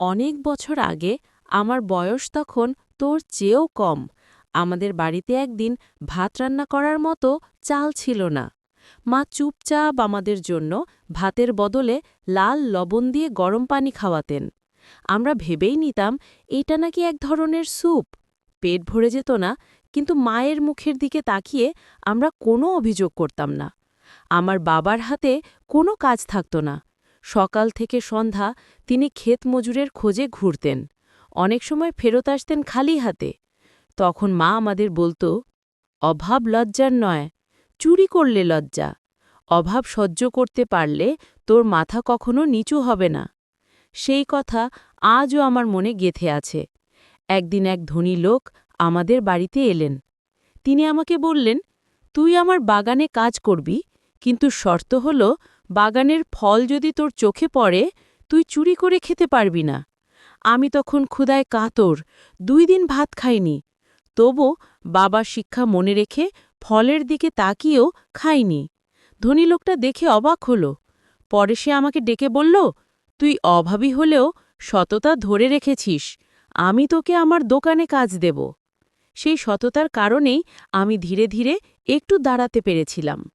অনেক বছর আগে আমার বয়স তখন তোর চেয়েও কম। আমাদের বাড়িতে একদিন ভাত রান্না করার মতো চাল ছিল না। মা চুপচাপ আমাদের জন্য ভাতের বদলে লাল লবণ দিয়ে গরম পানি খাওয়াতেন। আমরা ভেবেই নিতাম, এটা নাকি এক ধরনের স্যুপ? পেট ভরে যেত না, কিন্তু মায়ের মুখের দিকে তাকিয়ে আমরা কোনো অভিযোগ করতাম না। আমার বাবার হাতে কোনো কাজ থাকত না। সকাল থেকে সন্ধ্যা তিনি ক্ষেত মজুরের খোঁজে ঘুরতেন। অনেক সময় ফেরত আসতেন খালি হাতে। তখন মা আমাদের বলতো, অভাব লজ্জার নয়, চুরি করলে লজ্জা। অভাব সহ্য করতে পারলে তোর মাথা কখনো নিচু হবে না। সেই কথা আজও আমার মনে গেথে আছে। একদিন এক ধনী লোক আমাদের বাড়িতে এলেন। তিনি আমাকে বললেন, তুই আমার বাগানে কাজ করবি, কিন্তু শর্ত হল বাগানের ফল যদি তোর চোখে পড়ে, তুই চুরি করে খেতে পারবি না। আমি তখন ক্ষুদায় কাতর, দুই দিন ভাত খাইনি। তবু বাবার শিক্ষা মনে রেখে ফলের দিকে তাকিয়েও খাইনি। ধনী লোকটা দেখে অবাক হল। পরে সে আমাকে ডেকে বলল, তুই অভাবী হলেও সততা ধরে রেখেছিস। আমি তোকে আমার দোকানে কাজ দেব। সেই সততার কারণেই আমি ধীরে ধীরে একটু দাঁড়াতে পেরেছিলাম।